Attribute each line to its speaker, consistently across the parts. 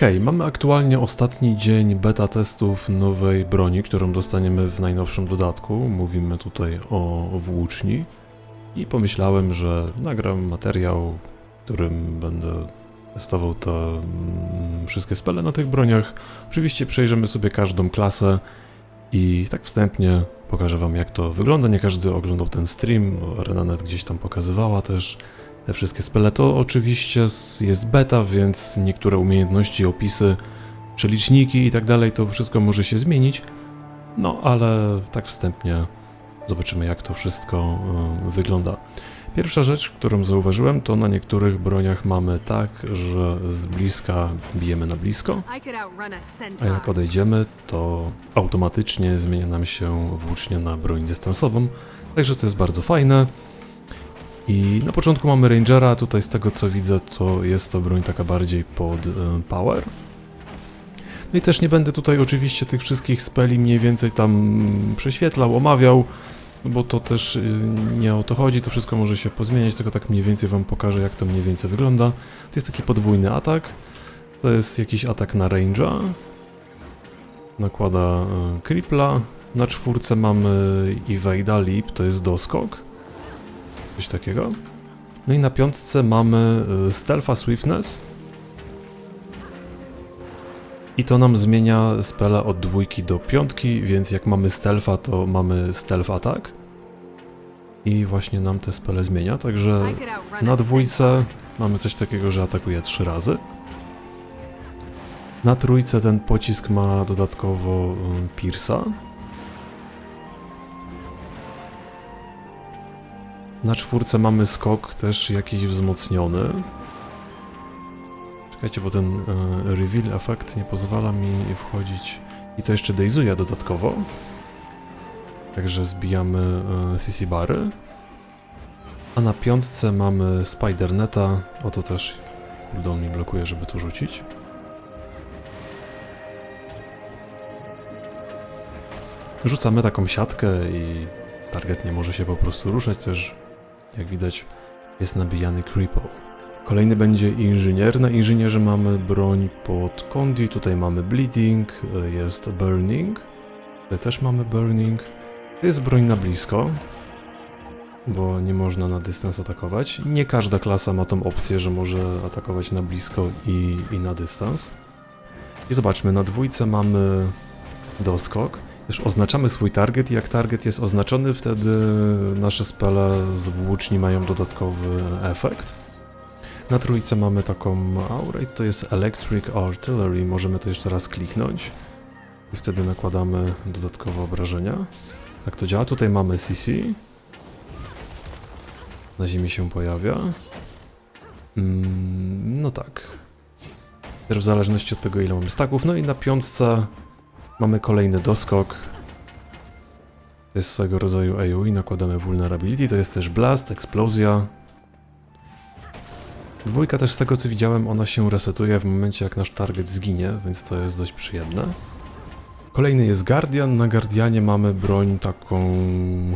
Speaker 1: Hej, mamy aktualnie ostatni dzień beta testów nowej broni, którą dostaniemy w najnowszym dodatku. Mówimy tutaj o włóczni. I pomyślałem, że nagram materiał, którym będę testował te mm, wszystkie spele na tych broniach. Oczywiście przejrzymy sobie każdą klasę i tak wstępnie pokażę wam jak to wygląda. Nie każdy oglądał ten stream, Renanet gdzieś tam pokazywała też te wszystkie spele. To oczywiście jest beta, więc niektóre umiejętności, opisy, przeliczniki i tak dalej, to wszystko może się zmienić. No ale tak wstępnie zobaczymy jak to wszystko y, wygląda. Pierwsza rzecz, którą zauważyłem, to na niektórych broniach mamy tak, że z bliska bijemy na blisko,
Speaker 2: a
Speaker 1: jak odejdziemy, to automatycznie zmienia nam się włócznie na broń dystansową, także to jest bardzo fajne. I na początku mamy Rangera, tutaj z tego co widzę, to jest to broń taka bardziej pod e, power. No i też nie będę tutaj oczywiście tych wszystkich speli mniej więcej tam mm, prześwietlał, omawiał, no bo to też y, nie o to chodzi, to wszystko może się pozmieniać, tylko tak mniej więcej wam pokażę jak to mniej więcej wygląda. To jest taki podwójny atak, to jest jakiś atak na range'a. Nakłada e, Kripla. Na czwórce mamy Evada Leap, to jest doskok. Coś takiego. No i na piątce mamy e, Stealtha Swiftness. I to nam zmienia spela od dwójki do piątki, więc jak mamy stealtha, to mamy stealth attack. I właśnie nam te spele zmienia, także na dwójce mamy coś takiego, że atakuje trzy razy. Na trójce ten pocisk ma dodatkowo um, Pierce'a. Na czwórce mamy skok też jakiś wzmocniony. Czekajcie, bo ten e, reveal efekt nie pozwala mi wchodzić. I to jeszcze dejzuje dodatkowo. Także zbijamy e, CC bary. A na piątce mamy Spiderneta. Oto też on mi blokuje, żeby to rzucić. Rzucamy taką siatkę i target nie może się po prostu ruszać. Też, jak widać, jest nabijany creepo. Kolejny będzie inżynier. Na inżynierze mamy broń pod kondi. Tutaj mamy bleeding, y, jest burning. Tutaj też mamy burning. To jest broń na blisko bo nie można na dystans atakować. Nie każda klasa ma tą opcję, że może atakować na blisko i, i na dystans. I zobaczmy, na dwójce mamy doskok. Też oznaczamy swój target i jak target jest oznaczony, wtedy nasze spele z włóczni mają dodatkowy efekt. Na trójce mamy taką aurę i to jest Electric Artillery. Możemy to jeszcze raz kliknąć i wtedy nakładamy dodatkowe obrażenia. Tak to działa. Tutaj mamy CC na ziemi się pojawia. Mm, no tak. W zależności od tego, ile mamy staków. No i na piątce mamy kolejny doskok. To jest swego rodzaju AoE, nakładamy vulnerability. To jest też blast, eksplozja. Dwójka też z tego co widziałem, ona się resetuje w momencie jak nasz target zginie, więc to jest dość przyjemne. Kolejny jest Guardian. Na Guardianie mamy broń taką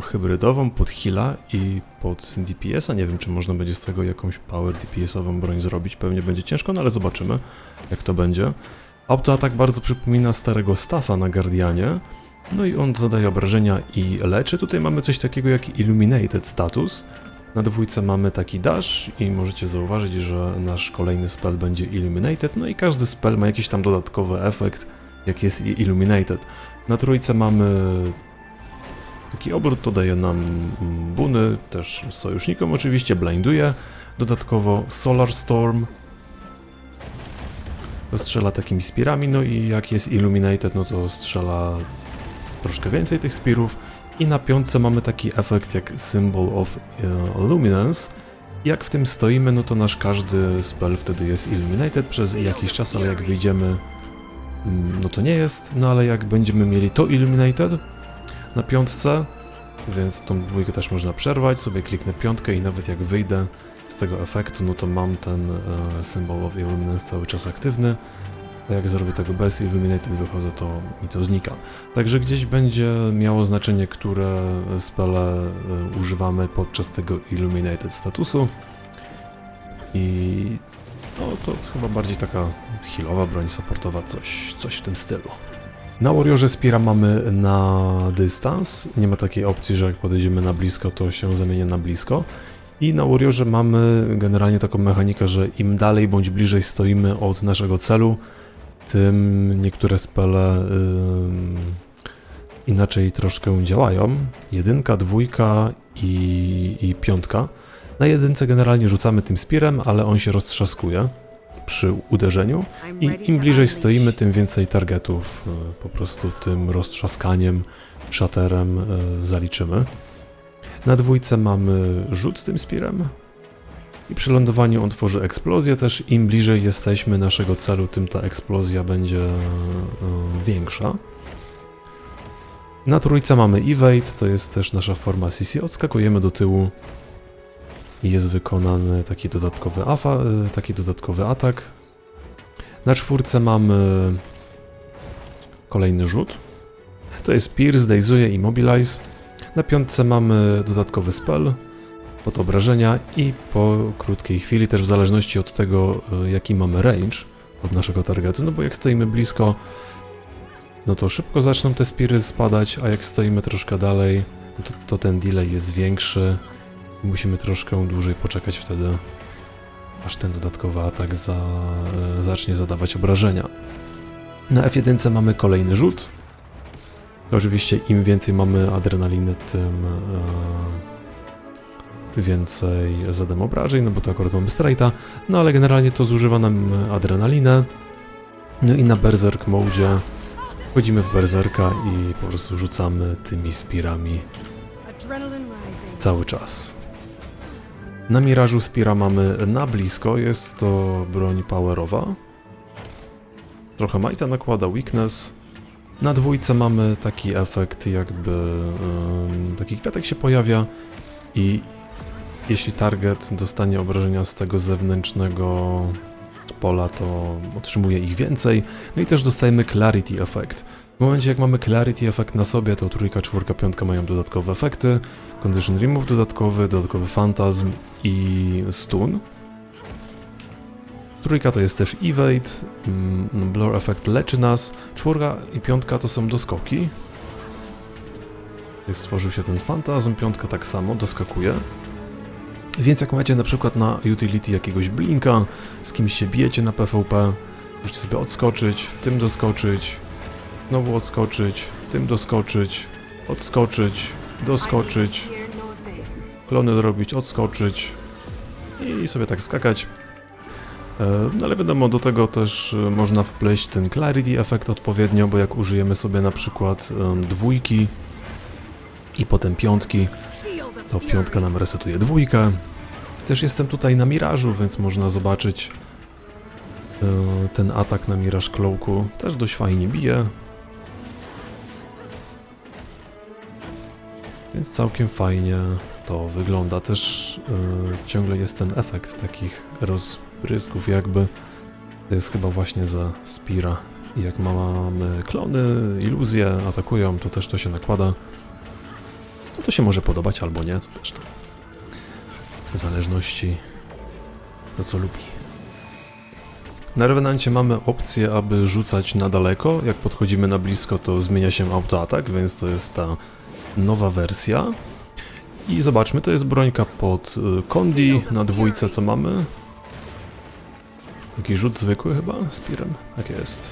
Speaker 1: hybrydową pod heala i pod DPS-a. Nie wiem, czy można będzie z tego jakąś power DPS-ową broń zrobić. Pewnie będzie ciężko, no ale zobaczymy, jak to będzie. Autoatak bardzo przypomina starego staffa na Guardianie. No i on zadaje obrażenia i leczy. Tutaj mamy coś takiego jak Illuminated Status. Na dwójce mamy taki dash i możecie zauważyć, że nasz kolejny spell będzie Illuminated. No i każdy spell ma jakiś tam dodatkowy efekt jak jest Illuminated. Na trójce mamy taki obrót, to daje nam mm, buny, też sojusznikom oczywiście, blinduje. Dodatkowo Solar Storm. To strzela takimi spirami, no i jak jest Illuminated, no to strzela troszkę więcej tych spirów. I na piątce mamy taki efekt jak Symbol of e, Luminance. Jak w tym stoimy, no to nasz każdy spell wtedy jest Illuminated przez jakiś czas, ale jak wyjdziemy Mm, no to nie jest, no ale jak będziemy mieli to Illuminated na piątce, więc tą dwójkę też można przerwać, sobie kliknę piątkę i nawet jak wyjdę z tego efektu, no to mam ten e, Symbol of Illuminance cały czas aktywny, a jak zrobię tego bez Illuminated wychodzę, to mi to znika. Także gdzieś będzie miało znaczenie, które spele e, używamy podczas tego Illuminated statusu i No to chyba bardziej taka healowa broń supportowa, coś, coś w tym stylu. Na Warriorze Spira mamy na dystans. Nie ma takiej opcji, że jak podejdziemy na blisko, to się zamienia na blisko. I na Warriorze mamy generalnie taką mechanikę, że im dalej bądź bliżej stoimy od naszego celu, tym niektóre spele ym, inaczej troszkę działają. Jedynka, dwójka i, i piątka. Na jedynce generalnie rzucamy tym spirem, ale on się roztrzaskuje przy uderzeniu. I im bliżej stoimy, tym więcej targetów e, po prostu tym roztrzaskaniem, szaterem e, zaliczymy. Na dwójce mamy rzut tym spirem. I przy lądowaniu on tworzy eksplozję też. Im bliżej jesteśmy naszego celu, tym ta eksplozja będzie e, większa. Na trójce mamy evade, to jest też nasza forma CC. Odskakujemy do tyłu i jest wykonany taki dodatkowy, afa, e, taki dodatkowy atak. Na czwórce mamy kolejny rzut. To jest Pierce, Dazuje i Mobilize. Na piątce mamy dodatkowy spell pod obrażenia i po krótkiej chwili, też w zależności od tego, e, jaki mamy range od naszego targetu, no bo jak stoimy blisko, no to szybko zaczną te spiry spadać, a jak stoimy troszkę dalej, to, to ten delay jest większy. Musimy troszkę dłużej poczekać wtedy, aż ten dodatkowy atak za, e, zacznie zadawać obrażenia. Na F1 mamy kolejny rzut. Oczywiście im więcej mamy adrenaliny, tym e, więcej zadam obrażeń, no bo to akurat mamy strajta, no ale generalnie to zużywa nam adrenalinę. No i na Berserk Mode wchodzimy w Berserka i po prostu rzucamy tymi spirami cały czas. Na Mirażu Spira mamy na blisko, jest to broń powerowa. Trochę Majta nakłada Weakness. Na dwójce mamy taki efekt jakby ym, taki kwiatek się pojawia i jeśli target dostanie obrażenia z tego zewnętrznego pola, to otrzymuje ich więcej. No i też dostajemy Clarity Effect. W momencie jak mamy Clarity Effect na sobie, to trójka, czwórka, piątka mają dodatkowe efekty. Condition Remove dodatkowy, dodatkowy Phantasm i Stun. Trójka to jest też Evade, mm, Blur Effect leczy nas, czwórka i piątka to są doskoki. Jak stworzył się ten Phantasm, piątka tak samo, doskakuje. Więc jak macie na przykład na utility jakiegoś blinka, z kimś się bijecie na PvP, możecie sobie odskoczyć, tym doskoczyć, znowu odskoczyć, tym doskoczyć, odskoczyć, doskoczyć, klony zrobić, odskoczyć i sobie tak skakać. E, No ale wiadomo, do tego też e, można wpleść ten clarity efekt odpowiednio, bo jak użyjemy sobie na przykład dwójki i potem piątki, to piątka nam resetuje dwójkę. Też jestem tutaj na Mirażu, więc można zobaczyć e, ten atak na Miraż Cloaku. Też dość fajnie bije. Więc całkiem fajnie to wygląda. Też ciągle jest ten efekt takich rozprysków jakby. To jest chyba właśnie za Spira. I jak mamy klony, iluzje atakują, to też to się nakłada. No to się może podobać albo nie, to też to w zależności to co lubi. Na Revenancie mamy opcję, aby rzucać na daleko. Jak podchodzimy na blisko, to zmienia się autoatak, więc to jest ta nowa wersja. I zobaczmy, to jest brońka pod y, Kondi, na dwójce co mamy. Taki rzut zwykły chyba, z pirem, tak jest.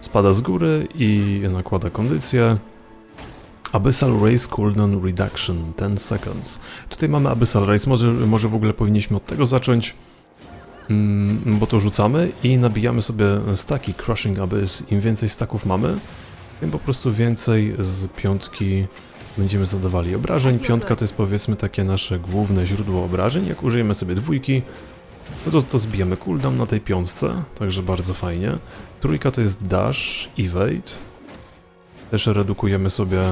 Speaker 1: Spada z góry i nakłada kondycję. Abyssal Race Cooldown Reduction 10 seconds. Tutaj mamy Abyssal Race, może, może w ogóle powinniśmy od tego zacząć, mm, bo to rzucamy i nabijamy sobie staki Crushing Abyss. Im więcej staków mamy, tym po prostu więcej z piątki będziemy zadawali obrażeń. Piątka to jest powiedzmy takie nasze główne źródło obrażeń. Jak użyjemy sobie dwójki, no to, to zbijemy cooldown na tej piątce, także bardzo fajnie. Trójka to jest dash, evade. Też redukujemy sobie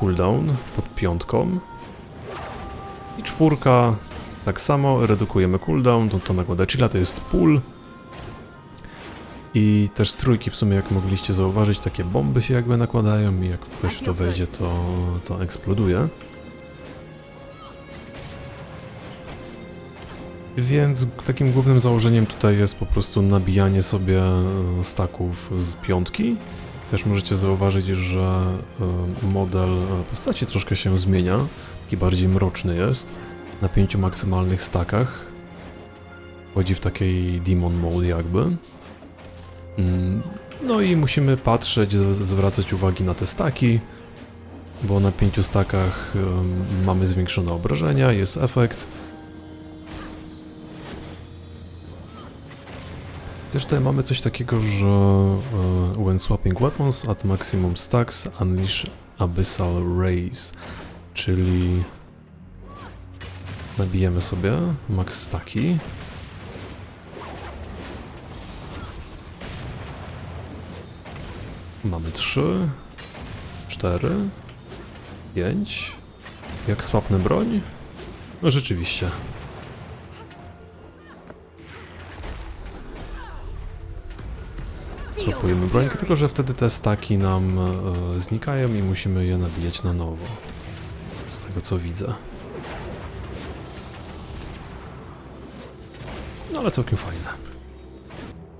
Speaker 1: cooldown pod piątką. I czwórka tak samo, redukujemy cooldown, to, to nakłada chilla, to jest pull. I też z trójki w sumie, jak mogliście zauważyć, takie bomby się jakby nakładają i jak ktoś w to wejdzie, to, to eksploduje. Więc takim głównym założeniem tutaj jest po prostu nabijanie sobie e, staków z piątki. Też możecie zauważyć, że e, model e, postaci troszkę się zmienia, taki bardziej mroczny jest, na pięciu maksymalnych stakach. Chodzi w takiej demon mode jakby. Mm, No i musimy patrzeć, zwracać uwagi na te staki, bo na pięciu stakach mamy zwiększone obrażenia, jest efekt. Też tutaj mamy coś takiego, że e, when swapping weapons at maximum stacks unleash abyssal rays, czyli nabijemy sobie max staki. Mamy 3, 4, 5. Jak swapnę broń? No rzeczywiście. Swapujemy broń, tylko że wtedy te staki nam e, znikają i musimy je nabijać na nowo. Z tego co widzę. No ale całkiem fajne.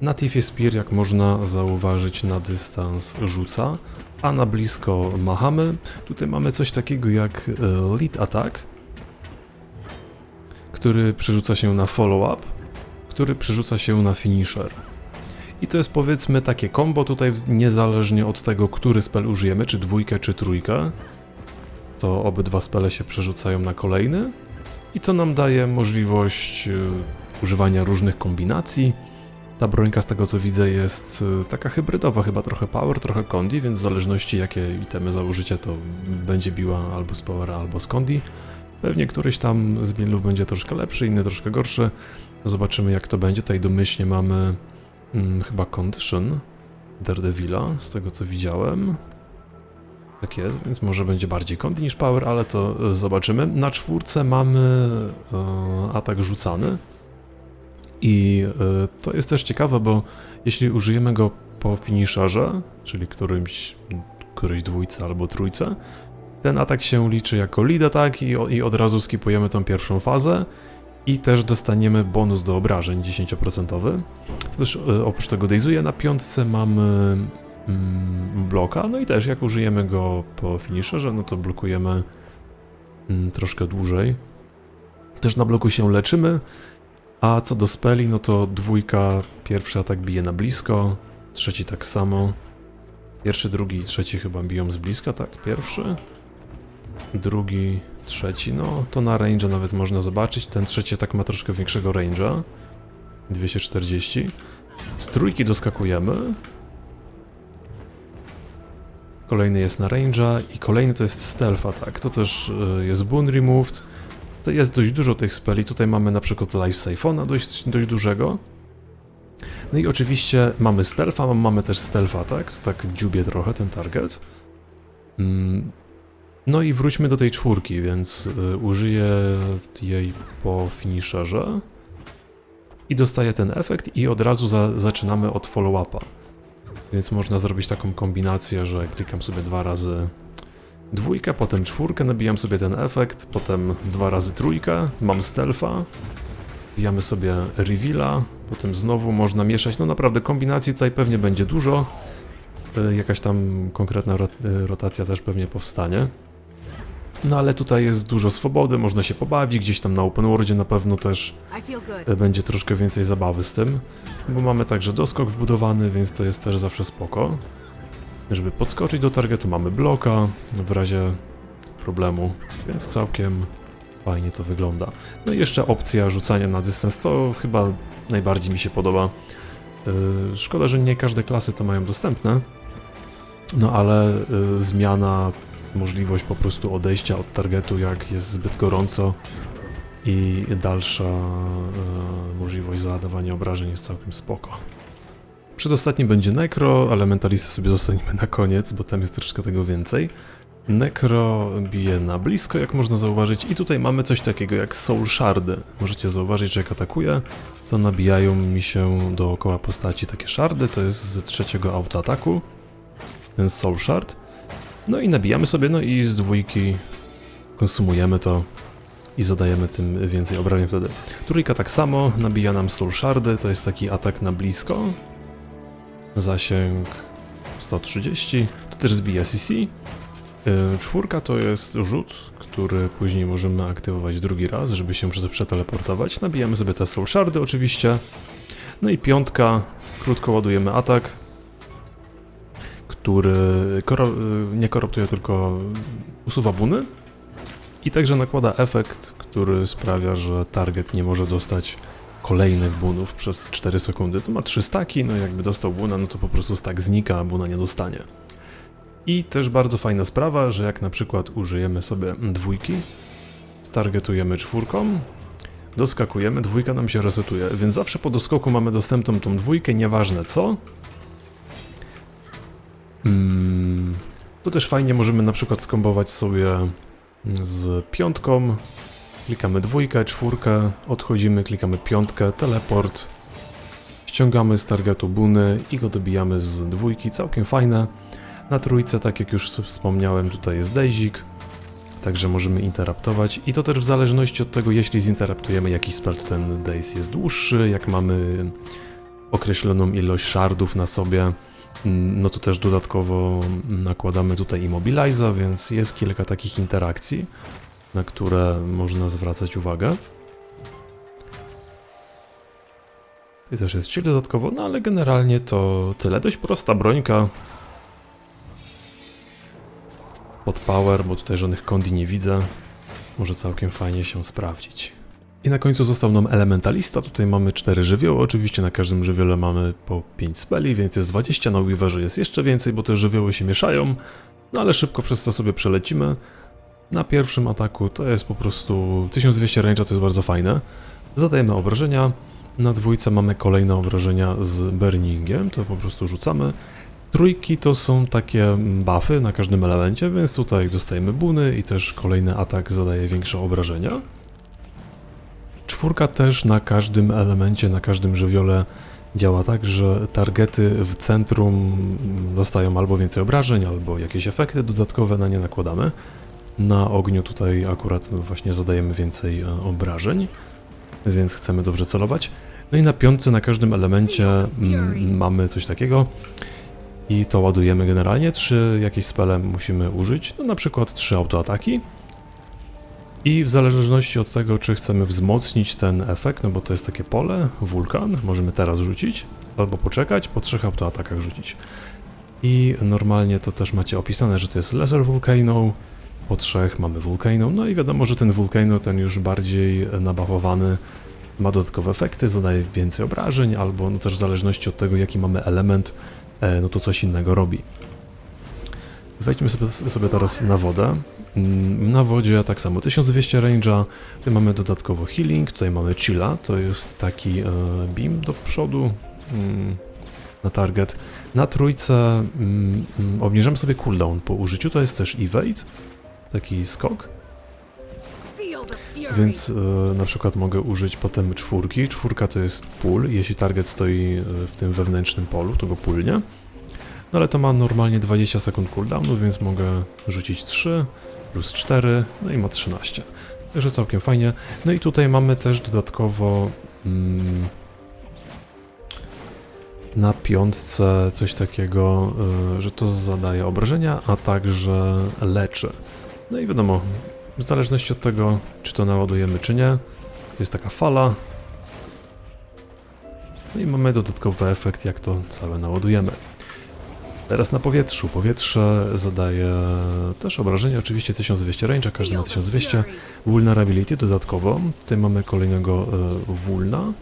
Speaker 1: Na Tiffie Spear, jak można zauważyć, na dystans rzuca, a na blisko machamy. Tutaj mamy coś takiego jak e, lead attack, który przerzuca się na follow-up, który przerzuca się na finisher. I to jest powiedzmy takie combo tutaj niezależnie od tego, który spell użyjemy, czy dwójkę, czy trójkę. To obydwa spele się przerzucają na kolejny. I to nam daje możliwość y, używania różnych kombinacji. Ta brońka z tego co widzę jest y, taka hybrydowa, chyba trochę power, trochę condi, więc w zależności jakie itemy założycie to będzie biła albo z powera, albo z condi. Pewnie któryś tam z buildów będzie troszkę lepszy, inny troszkę gorszy. Zobaczymy jak to będzie. Tutaj domyślnie mamy mm, chyba Condition Daredevila, z tego co widziałem. Tak jest, więc może będzie bardziej Condi niż Power, ale to e, zobaczymy. Na czwórce mamy e, atak rzucany. I e, to jest też ciekawe, bo jeśli użyjemy go po finisherze, czyli którymś, którejś dwójce albo trójce, ten atak się liczy jako lead attack i, i od razu skipujemy tą pierwszą fazę i też dostaniemy bonus do obrażeń 10%. To też e, oprócz tego dejzuje na piątce mamy mm, bloka, no i też jak użyjemy go po finisherze, no to blokujemy mm, troszkę dłużej. Też na bloku się leczymy, a co do speli, no to dwójka, pierwszy atak bije na blisko, trzeci tak samo. Pierwszy, drugi i trzeci chyba biją z bliska, tak? Pierwszy, drugi, trzeci, no to na range nawet można zobaczyć. Ten trzeci tak ma troszkę większego range'a. 240. Z trójki doskakujemy. Kolejny jest na range'a i kolejny to jest stealth attack. To też y, jest boon removed. To jest dość dużo tych speli. Tutaj mamy na przykład life siphona dość, dość dużego. No i oczywiście mamy stealtha, mamy też stealth attack. To tak dziubie trochę ten target. Mm. No i wróćmy do tej czwórki, więc y, użyję jej po finisherze i dostaję ten efekt i od razu za, zaczynamy od follow-upa. Więc można zrobić taką kombinację, że klikam sobie dwa razy dwójkę, potem czwórkę, nabijam sobie ten efekt, potem dwa razy trójkę, mam stealtha, bijamy sobie reveala, potem znowu można mieszać, no naprawdę kombinacji tutaj pewnie będzie dużo, Y, jakaś tam konkretna y, rotacja też pewnie powstanie. No ale tutaj jest dużo swobody, można się pobawić, gdzieś tam na open worldzie na pewno też e, będzie troszkę więcej zabawy z tym, bo mamy także doskok wbudowany, więc to jest też zawsze spoko. Żeby podskoczyć do targetu mamy bloka w razie problemu, więc całkiem fajnie to wygląda. No i jeszcze opcja rzucania na dystans, to chyba najbardziej mi się podoba. Yy, Szkoda, że nie każde klasy to mają dostępne, no ale yy, zmiana, możliwość po prostu odejścia od targetu jak jest zbyt gorąco i dalsza e, możliwość zadawania obrażeń jest całkiem spoko. Przedostatni będzie Necro, ale mentalistę sobie zostaniemy na koniec, bo tam jest troszkę tego więcej. Necro bije na blisko, jak można zauważyć, i tutaj mamy coś takiego jak Soul Shardy. Możecie zauważyć, że jak atakuję, to nabijają mi się dookoła postaci takie shardy, to jest z trzeciego autoataku, ten Soul Shard. No i nabijamy sobie, no i z dwójki konsumujemy to i zadajemy tym więcej obrażeń wtedy. Trójka tak samo, nabija nam Soul Shardy, to jest taki atak na blisko. Zasięg 130, to też zbija CC. Yy, Czwórka to jest rzut, który później możemy aktywować drugi raz, żeby się prze- przeteleportować. Nabijamy sobie te Soul Shardy oczywiście. No i piątka, krótko ładujemy atak, który nie koruptuje, tylko usuwa buny. I także nakłada efekt, który sprawia, że target nie może dostać kolejnych bunów przez 4 sekundy. To ma 3 staki, no jakby dostał buna, no to po prostu stak znika, a buna nie dostanie. I też bardzo fajna sprawa, że jak na przykład użyjemy sobie dwójki, stargetujemy czwórką, doskakujemy, dwójka nam się resetuje, więc zawsze po doskoku mamy dostępną tą dwójkę, nieważne co. Mm, to też fajnie możemy na przykład skombować sobie z piątką, klikamy dwójkę, czwórkę, odchodzimy, klikamy piątkę, teleport, ściągamy z targetu buny i go dobijamy z dwójki, całkiem fajne. Na trójce, tak jak już wspomniałem, tutaj jest Dejzik, także możemy interaptować. I to też w zależności od tego, jeśli zinteraptujemy jakiś spell, ten Daze jest dłuższy, jak mamy określoną ilość shardów na sobie, no to też dodatkowo nakładamy tutaj Immobiliza, więc jest kilka takich interakcji, na które można zwracać uwagę. I też jest chill dodatkowo, no ale generalnie to tyle. Dość prosta brońka. Pod power, bo tutaj żadnych kondi nie widzę. Może całkiem fajnie się sprawdzić. I na końcu został nam elementalista. Tutaj mamy 4 żywioły. Oczywiście na każdym żywiole mamy po 5 speli, więc jest 20. Na Weaverze jest jeszcze więcej, bo te żywioły się mieszają. No ale szybko przez to sobie przelecimy. Na pierwszym ataku to jest po prostu 1200 range'a, to jest bardzo fajne. Zadajemy obrażenia. Na dwójce mamy kolejne obrażenia z burningiem, to po prostu rzucamy. Trójki to są takie buffy na każdym elemencie, więc tutaj dostajemy buny i też kolejny atak zadaje większe obrażenia. Czwórka też na każdym elemencie, na każdym żywiole działa tak, że targety w centrum dostają albo więcej obrażeń, albo jakieś efekty dodatkowe na nie nakładamy. Na ogniu tutaj akurat właśnie zadajemy więcej e, obrażeń, więc chcemy dobrze celować. No i na piątce na każdym elemencie mamy coś takiego i to ładujemy generalnie. Trzy jakieś spele musimy użyć, no na przykład trzy autoataki. I w zależności od tego, czy chcemy wzmocnić ten efekt, no bo to jest takie pole, wulkan, możemy teraz rzucić, albo poczekać, po trzech autoatakach rzucić. I normalnie to też macie opisane, że to jest Lesser Volcano, po trzech mamy Volcano, no i wiadomo, że ten Volcano, ten już bardziej nabawowany, ma dodatkowe efekty, zadaje więcej obrażeń, albo no też w zależności od tego, jaki mamy element, e, no to coś innego robi. Wejdźmy sobie, sobie teraz na wodę. Mm, Na wodzie tak samo 1200 range'a, tutaj mamy dodatkowo healing, tutaj mamy chilla, to jest taki e, beam do przodu mm, na target. Na trójce mm, obniżamy sobie cooldown po użyciu, to jest też evade, taki skok. Więc e, na przykład mogę użyć potem czwórki. Czwórka to jest pull. Jeśli target stoi e, w tym wewnętrznym polu, to go pulnie. No ale to ma normalnie 20 sekund cooldownu, więc mogę rzucić 3 plus 4, no i ma 13. Także całkiem fajnie. No i tutaj mamy też dodatkowo mm, na piątce coś takiego, y, że to zadaje obrażenia, a także leczy. No i wiadomo, w zależności od tego, czy to naładujemy, czy nie, jest taka fala. No i mamy dodatkowy efekt, jak to całe naładujemy. Teraz na powietrzu. Powietrze zadaje też obrażenia, oczywiście 1200 range, każdy ma 1200. Vulnerability dodatkowo. Tutaj mamy kolejnego e, Vulna.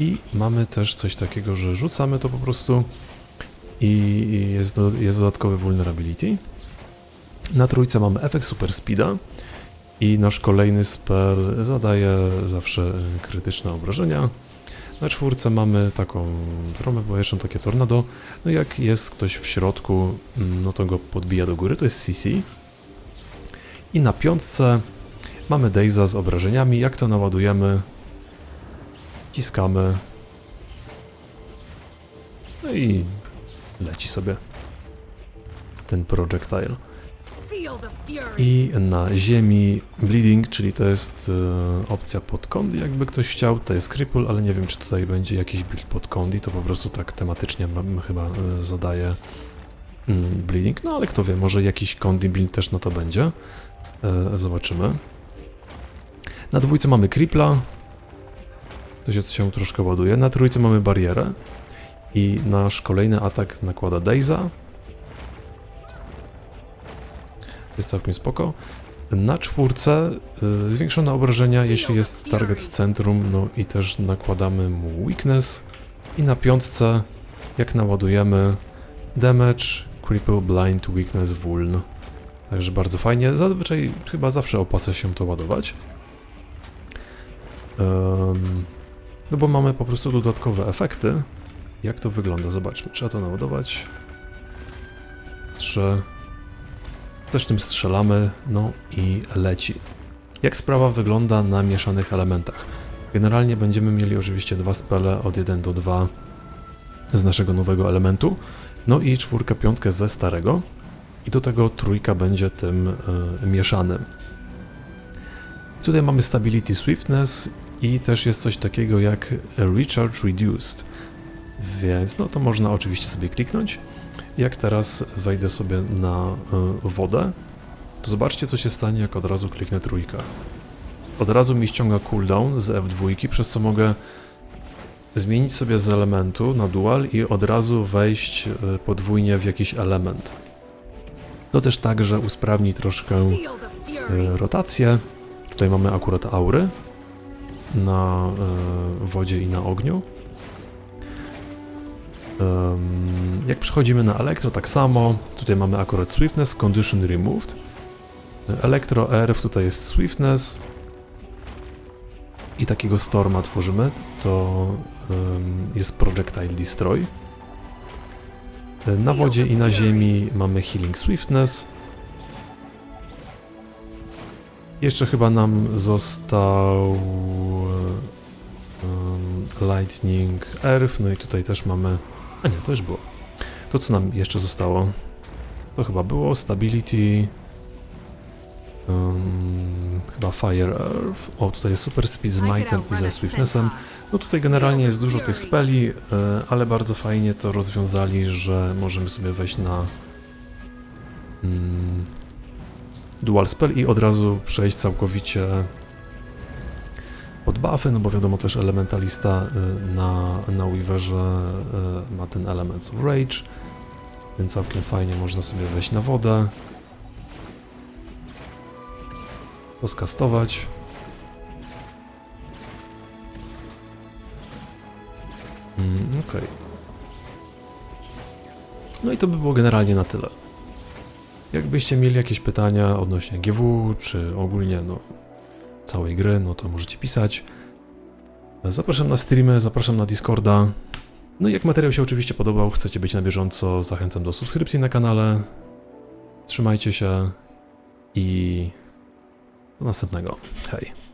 Speaker 1: I mamy też coś takiego, że rzucamy to po prostu i jest, do, jest dodatkowy Vulnerability. Na trójce mamy efekt Super Speeda i nasz kolejny spell zadaje zawsze krytyczne obrażenia. Na czwórce mamy taką tromę powietrzną, takie tornado. No jak jest ktoś w środku, mm, no to go podbija do góry, to jest CC. I na piątce mamy Dejza z obrażeniami. Jak to naładujemy? Ciskamy. No i leci sobie ten projectile. I na ziemi bleeding, czyli to jest e, opcja pod Condi, jakby ktoś chciał, to jest cripple, ale nie wiem czy tutaj będzie jakiś build pod Condi, to po prostu tak tematycznie m- chyba e, zadaje mm, bleeding, no ale kto wie, może jakiś Condi build też na to będzie, e, zobaczymy. Na dwójce mamy Kripla. To się, to się troszkę ładuje. Na trójce mamy barierę. I nasz kolejny atak nakłada Dejza. Jest całkiem spoko. Na czwórce y, zwiększone obrażenia, jeśli jest target w centrum, no i też nakładamy mu weakness. I na piątce, jak naładujemy damage, cripple, blind, weakness, vuln. Także bardzo fajnie. Zazwyczaj chyba zawsze opłaca się to ładować. Em, no bo mamy po prostu dodatkowe efekty. Jak to wygląda? Zobaczmy. Trzeba to naładować. Trzy. Też tym strzelamy. No i leci. Jak sprawa wygląda na mieszanych elementach? Generalnie będziemy mieli oczywiście dwa spele od 1 do 2 z naszego nowego elementu. No i czwórkę, piątkę ze starego. I do tego trójka będzie tym y, mieszanym. Tutaj mamy Stability Swiftness i też jest coś takiego jak Recharge Reduced. Więc no to można oczywiście sobie kliknąć. Jak teraz wejdę sobie na y, wodę, to zobaczcie co się stanie jak od razu kliknę trójkę. Od razu mi ściąga cooldown z F2, przez co mogę zmienić sobie z elementu na dual i od razu wejść y, podwójnie w jakiś element. To też także usprawni troszkę y, rotację. Tutaj mamy akurat aury na wodzie i na ogniu. Jak przechodzimy na elektro, tak samo. Tutaj mamy akurat swiftness, condition removed. Elektro ERF tutaj jest swiftness. I takiego storma tworzymy. To jest projectile destroy. Na wodzie i na ziemi mamy healing swiftness. Jeszcze chyba nam został um, Lightning Earth, no i tutaj też mamy... A nie, to już było. To co nam jeszcze zostało? To chyba było Stability... Um, chyba Fire Earth. O, tutaj jest Super Speed z Mightem i ze Swiftnessem. No tutaj generalnie jest dużo tych speli, e, ale bardzo fajnie to rozwiązali, że możemy sobie wejść na mm, dual spell i od razu przejść całkowicie pod buffy, no bo wiadomo też elementalista y, na, na Weaverze y, ma ten element of rage, więc całkiem fajnie można sobie wejść na wodę, poskastować. Mm, Okej. No i to by było generalnie na tyle. Jakbyście mieli jakieś pytania odnośnie GW, czy ogólnie no, całej gry, no to możecie pisać. Zapraszam na streamy, zapraszam na Discorda. No i jak materiał się oczywiście podobał, chcecie być na bieżąco, zachęcam do subskrypcji na kanale. Trzymajcie się i do następnego. Hej.